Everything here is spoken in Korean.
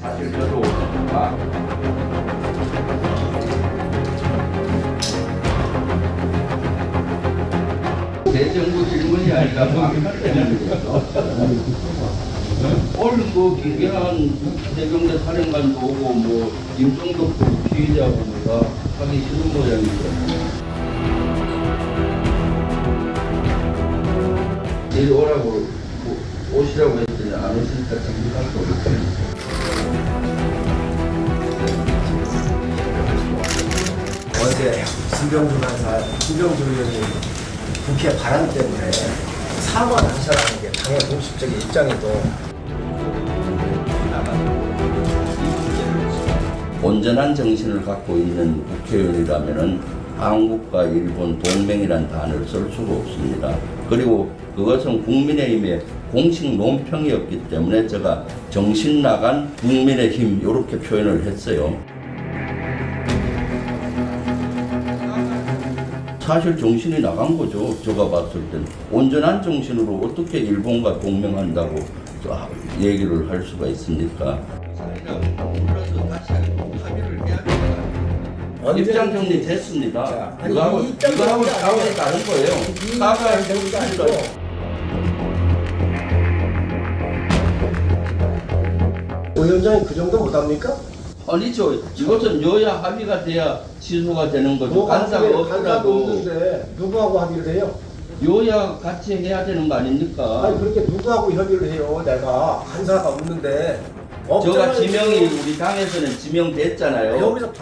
사실 저도 아, 대정부 질문이 아니라 막할 때는 오늘 뭐 김경한 해병대 사령관도 오고 뭐 임종덕도 피의자고 뭐가 하기 싫은 모양이죠. 내일 오라고 오- 오시라고 했더니 안 오시니까 정리할 거없 어제 김병준 한사, 김병준 의원이 국회 발언 때문에 사과하셔라는 게 당의 공식적인 입장이고 온전한 정신을 갖고 있는 국회의원이라면은 한국과 일본 동맹이란 단어를 쓸 수가 없습니다. 그리고 그것은 국민의힘의 공식 논평이었기 때문에 제가 정신 나간 국민의힘 이렇게 표현을 했어요. 사실 정신이 나간 거죠. 제가 봤을 때는 온전한 정신으로 어떻게 일본과 동맹한다고 저 얘기를 할 수가 있습니까? 입장 정리 됐습니다. 자, 아니, 이거하고 입장 이거하고 정리가 아니에요. 다른 거예요. 이 사과할 정리가 아니고 위원장이 그 정도 못합니까? 아니죠. 이것은 여야 합의가 돼야 취소가 되는 거죠. 간사가 없더라도 없는데 누구하고 합의를 해요? 여야 같이 해야 되는 거 아닙니까? 아니 그렇게 누구하고 협의를 해요? 내가 간사가 없는데 저가 없잖아요. 지명이 우리 당에서는 지명됐잖아요. 여기서